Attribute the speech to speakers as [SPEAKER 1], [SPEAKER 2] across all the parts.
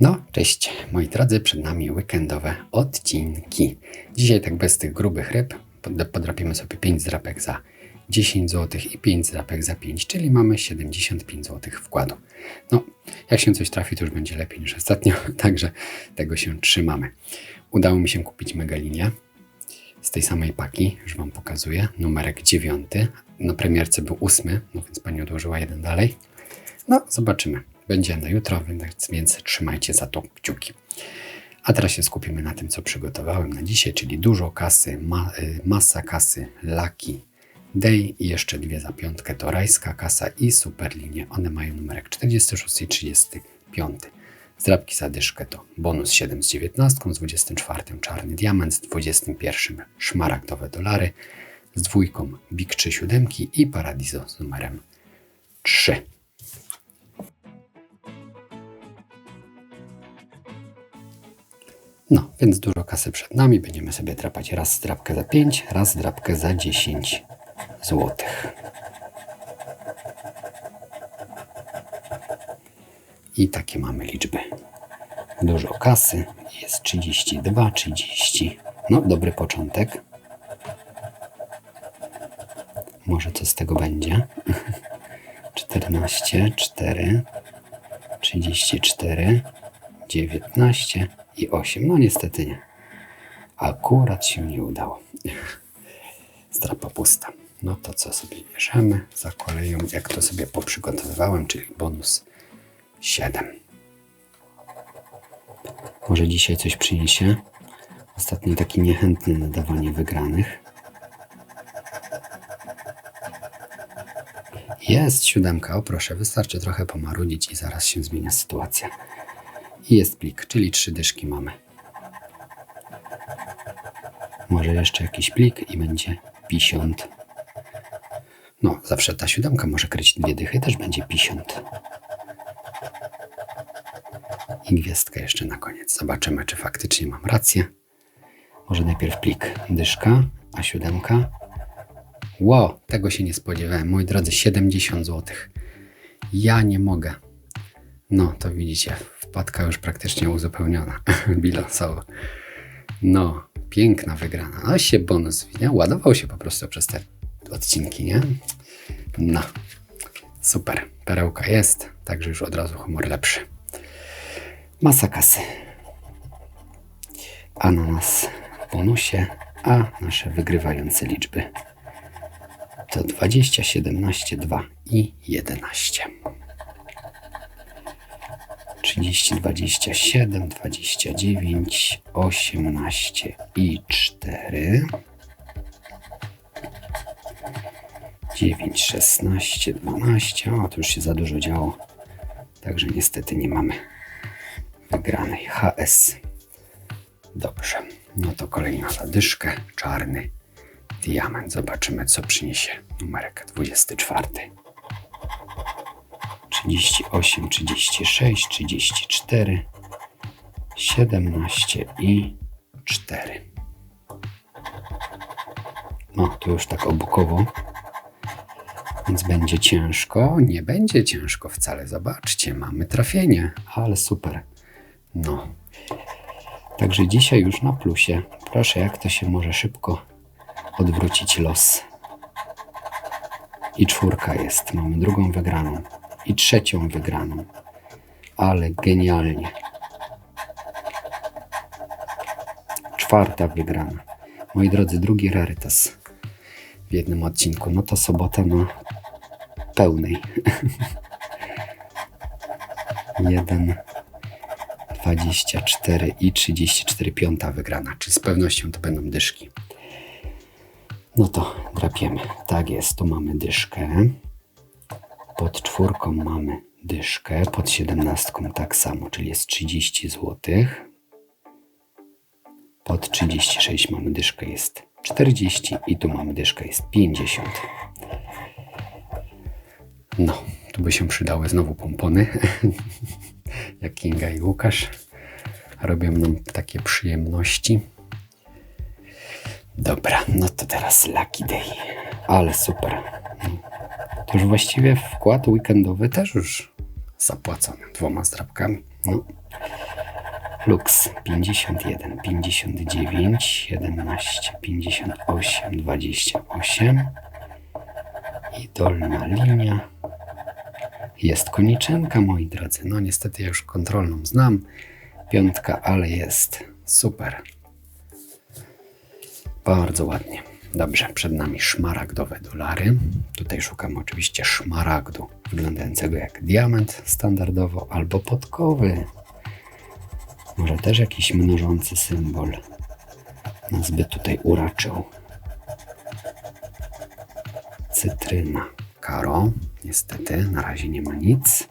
[SPEAKER 1] No, cześć moi drodzy, przed nami weekendowe odcinki. Dzisiaj tak bez tych grubych ryb pod- podrapimy sobie 5 zdrapek za 10 zł i 5 zdrapek za 5, czyli mamy 75 zł wkładu. No, jak się coś trafi, to już będzie lepiej niż ostatnio, także tego się trzymamy. Udało mi się kupić megalinię z tej samej paki, już Wam pokazuję, numerek 9. Na premierce był 8, no więc Pani odłożyła jeden dalej. No, zobaczymy. Będzie na jutro, więc, trzymajcie za to kciuki. A teraz się skupimy na tym, co przygotowałem na dzisiaj, czyli dużo kasy, ma, y, masa kasy, Lucky Day i jeszcze dwie za piątkę to rajska kasa i superlinie. One mają numerek 46 i 35. Zdrabki za dyszkę to bonus 7 z 19, z 24 czarny diament, z 21 szmaragdowe dolary, z dwójką Big 3 siódemki i Paradiso z numerem 3. No, więc dużo kasy przed nami. Będziemy sobie drapać raz drapkę za 5, raz drapkę za 10 złotych. I takie mamy liczby. Dużo kasy. Jest 32, 30. No, dobry początek. Może co z tego będzie? 14, 4, 34, 19 i 8. No niestety nie. Akurat się nie udało. Strapa pusta. No to co sobie bierzemy za koleją, jak to sobie poprzygotowywałem, czyli bonus 7. Może dzisiaj coś przyniesie. Ostatnio taki niechętny na dawanie wygranych. Jest siódemka, o proszę, wystarczy trochę pomarudzić i zaraz się zmienia sytuacja. I jest plik, czyli trzy dyszki mamy. Może jeszcze jakiś plik i będzie pisiąt. No, zawsze ta siódemka może kryć dwie dychy, też będzie pisiąt. I gwiazdka jeszcze na koniec. Zobaczymy, czy faktycznie mam rację. Może najpierw plik dyszka, a siódemka. Ło, tego się nie spodziewałem. Moi drodzy, 70 zł. Ja nie mogę. No, to widzicie, wpadka już praktycznie uzupełniona bilansowo. No, piękna wygrana. A się bonus, nie? Ładował się po prostu przez te odcinki, nie? No, super. Perełka jest, także już od razu humor lepszy. Masa kasy. Ananas w bonusie, a nasze wygrywające liczby to 20, 17, 2 i 11. 30, 27, 29, 18 i 4. 9, 16, 12. O, to już się za dużo działo. Także niestety nie mamy wygranej. HS. Dobrze. No to kolejna zadyszkę. Czarny diament. Zobaczymy, co przyniesie numerek 24. 38, 36, 34, 17 i 4. No, to już tak obukowo. Więc będzie ciężko. Nie będzie ciężko wcale. Zobaczcie, mamy trafienie, ale super. No. Także dzisiaj już na plusie. Proszę, jak to się może szybko odwrócić los. I czwórka jest. Mamy drugą wygraną i trzecią wygraną. Ale genialnie. Czwarta wygrana. Moi drodzy, drugi rarytas w jednym odcinku. No to sobota na pełnej. Jeden, dwadzieścia cztery i trzydzieści cztery piąta wygrana. Czy z pewnością to będą dyszki. No to drapiemy. Tak jest, tu mamy dyszkę. Pod czwórką mamy dyszkę, pod siedemnastką tak samo, czyli jest 30 zł. Pod 36 mamy dyszkę, jest 40 i tu mamy dyszkę, jest 50. No, tu by się przydały znowu pompony, jak Kinga i Łukasz. Robią nam takie przyjemności. Dobra, no to teraz Lucky Day. Ale super. To już właściwie wkład weekendowy też już zapłacony dwoma zdrabkami. No, Lux 51, 59, 17, 58, 28 i dolna linia. Jest koniczynka, moi drodzy. No niestety ja już kontrolną znam. Piątka, ale jest super. Bardzo ładnie. Dobrze, przed nami szmaragdowe dolary. Tutaj szukam oczywiście szmaragdu, wyglądającego jak diament standardowo, albo podkowy. Może też jakiś mnożący symbol nas by tutaj uraczył. Cytryna. Karo. Niestety, na razie nie ma nic.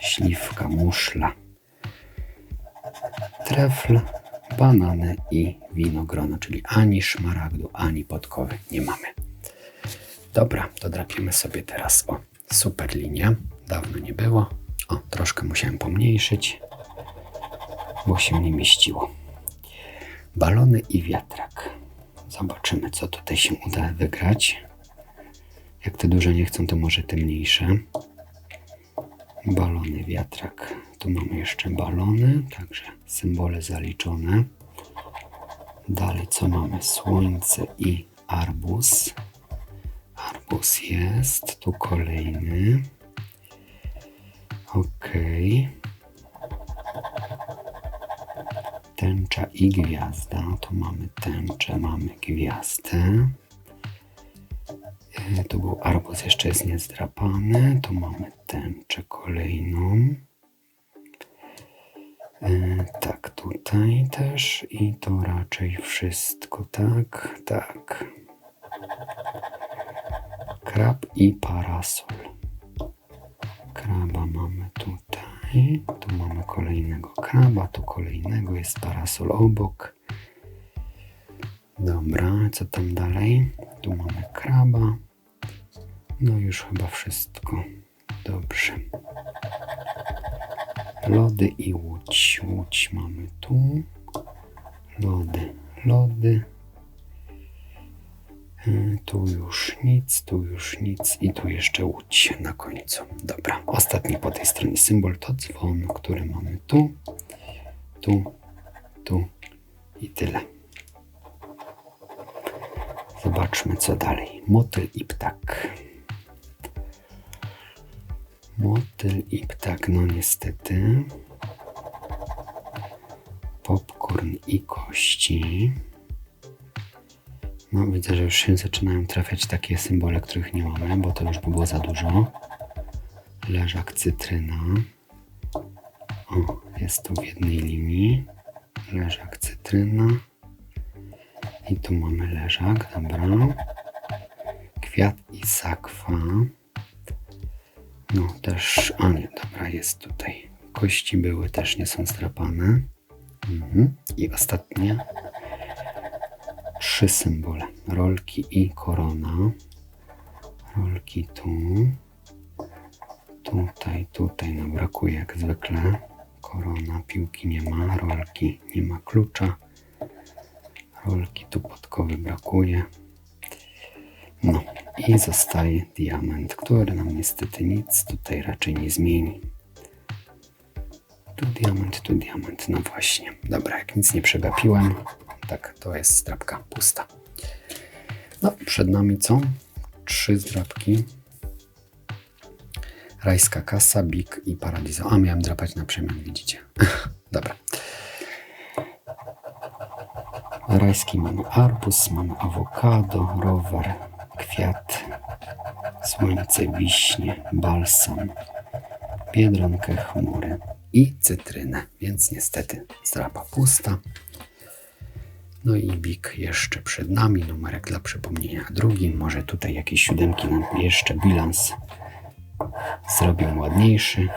[SPEAKER 1] Śliwka, muszla. Trefl, banany i winogrono, czyli ani szmaragdu, ani podkowy nie mamy. Dobra, to drapiemy sobie teraz o super linię. Dawno nie było. O, troszkę musiałem pomniejszyć, bo się nie mieściło. Balony i wiatrak. Zobaczymy, co tutaj się uda wygrać. Jak te duże nie chcą, to może te mniejsze. Balony, wiatrak. Tu mamy jeszcze balony, także symbole zaliczone. Dalej co mamy? Słońce i arbuz. Arbuz jest, tu kolejny. Ok. Tęcza i gwiazda. Tu mamy tęczę, mamy gwiazdę. E, Tu był arbuz, jeszcze jest niezdrapany. Tu mamy tęczę kolejną. E, Tak, tutaj też i to raczej wszystko, tak, tak. Krab i parasol. Kraba mamy tutaj, tu mamy kolejnego kraba, tu kolejnego, jest parasol obok. Dobra, co tam dalej? Tu mamy kraba. No już chyba wszystko. Dobrze. Lody i łódź. Łódź mamy tu. Lody, lody. Y, Tu już nic, tu już nic i tu jeszcze łódź na końcu. Dobra, ostatni po tej stronie symbol to dzwon, który mamy tu, tu, tu i tyle. Zobaczmy co dalej. Motyl i ptak. Motyl i ptak, no niestety. Popcorn i kości. No widzę, że już się zaczynają trafiać takie symbole, których nie mamy, bo to już by było za dużo. Leżak cytryna. O, jest tu w jednej linii. Leżak cytryna. I tu mamy leżak, dobra. Kwiat i sakwa. No też, a nie, dobra, jest tutaj. Kości były, też nie są strapane. Mhm. I ostatnie trzy symbole. Rolki i korona. Rolki tu. Tutaj, tutaj nam brakuje jak zwykle. Korona, piłki nie ma, rolki nie ma klucza. Rolki tu podkowy brakuje. No i zostaje diament, który nam niestety nic tutaj raczej nie zmieni. Tu diament, tu diament, no właśnie. Dobra, jak nic nie przegapiłem, tak, to jest zdrabka pusta. No, przed nami co? Trzy zdrabki. Rajska kasa, Big i Paradiso. A, miałem drapać na przemian, widzicie. Dobra. Rajski mamy arbuz, mamy awokado, rower, kwiat, słońce, wiśnie, balsam, biedronkę, chmury i cytrynę. Więc niestety zdrapa pusta. No i Big jeszcze przed nami, numerek dla przypomnienia drugi. Może tutaj jakieś siódemki nam jeszcze bilans zrobią ładniejszy.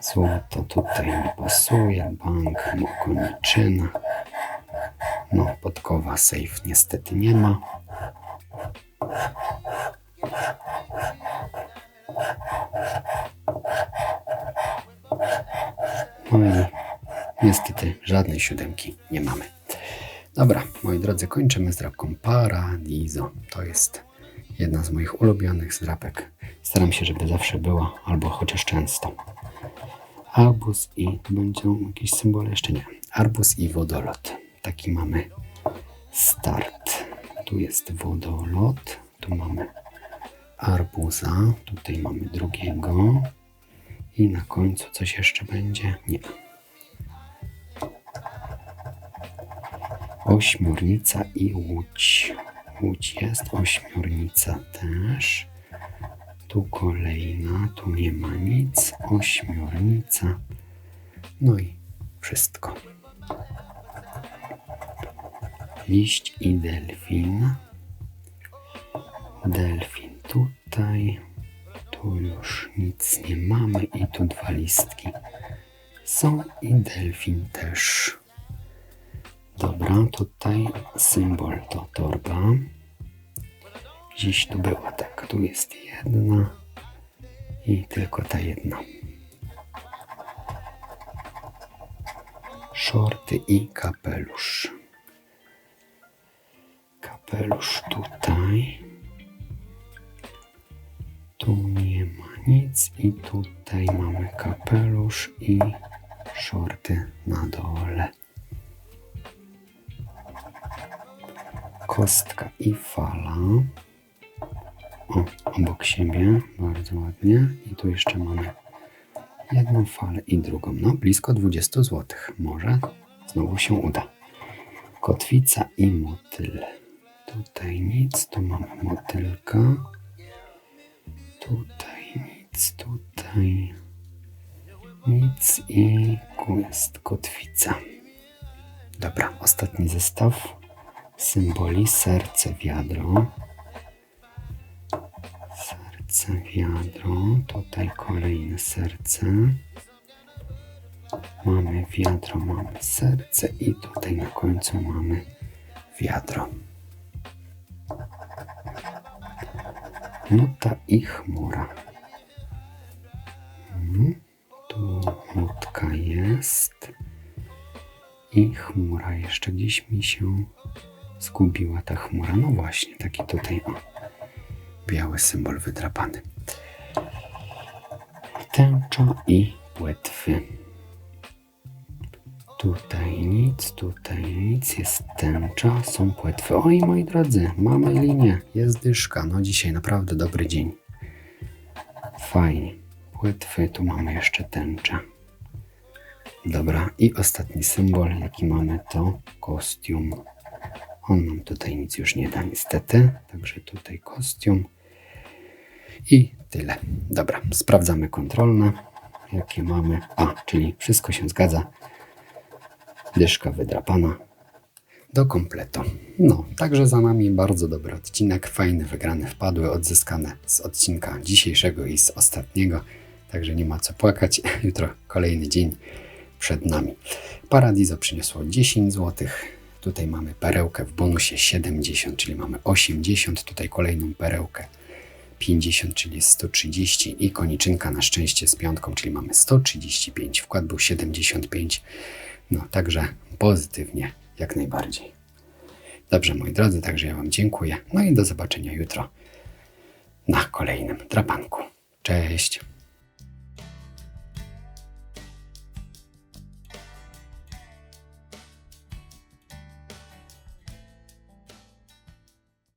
[SPEAKER 1] Złoto tutaj nie pasuje, bank, koniczyna. No, podkowa safe niestety nie ma. No i niestety żadnej siódemki nie mamy. Dobra, moi drodzy, kończymy z drapką Paradiso. To jest jedna z moich ulubionych zdrapek Staram się, żeby zawsze było, albo chociaż często. Arbuz i tu będą jakieś symbole jeszcze nie. Arbuz i wodolot. Taki mamy start. Tu jest wodolot, tu mamy arbuza, tutaj mamy drugiego i na końcu coś jeszcze będzie? Nie. Ośmiornica i łódź. Łódź jest, ośmiornica też. Tu kolejna, tu nie ma nic. Ośmiornica. No i wszystko. Liść i delfin. Delfin tutaj. Tu już nic nie mamy i tu dwa listki są i delfin też. Dobra, tutaj symbol to torba. Gdzieś tu była tak, tu jest jedna i tylko ta jedna. Shorty i kapelusz. Kapelusz tutaj. Tu nie ma nic i tutaj mamy kapelusz i shorty na dole. Kostka i fala. O, obok siebie, bardzo ładnie. I tu jeszcze mamy jedną falę i drugą. No, blisko 20 zł. Może znowu się uda. Kotwica i motyl. Tutaj nic, tu mamy motylka. Tutaj nic, tutaj nic i jest kotwica. Dobra, ostatni zestaw symboli serce, wiadro. Serce, wiadro. Tutaj kolejne serce. Mamy wiadro, mamy serce i tutaj na końcu mamy wiadro. Nuta i chmura. Mhm. Tu nutka jest. I chmura. Jeszcze gdzieś mi się zgubiła ta chmura. No właśnie, taki tutaj o, biały symbol wydrapany. Tęcza i płetwy. Tutaj nic, tutaj nic, jest tęcza, są płetwy. Oj, moi drodzy, mamy linię, jest dyszka. No dzisiaj naprawdę dobry dzień. Fajnie. Płetwy, tu mamy jeszcze tęczę. Dobra, i ostatni symbol, jaki mamy, to kostium. On nam tutaj nic już nie da, niestety. Także tutaj kostium. I tyle. Dobra, sprawdzamy kontrolne, jakie mamy. A, czyli wszystko się zgadza. Dyszka wydrapana do kompletu. No, także za nami bardzo dobry odcinek. Fajne wygrane wpadły, odzyskane z odcinka dzisiejszego i z ostatniego. Także nie ma co płakać. Jutro kolejny dzień przed nami. Paradiso przyniosło 10 zł. Tutaj mamy perełkę w bonusie 70, czyli mamy 80. Tutaj kolejną perełkę 50, czyli 130 i koniczynka na szczęście z piątką, czyli mamy 135. Wkład był 75. No, także pozytywnie, jak najbardziej. Dobrze, moi drodzy, także ja Wam dziękuję. No i do zobaczenia jutro na kolejnym drapanku. Cześć!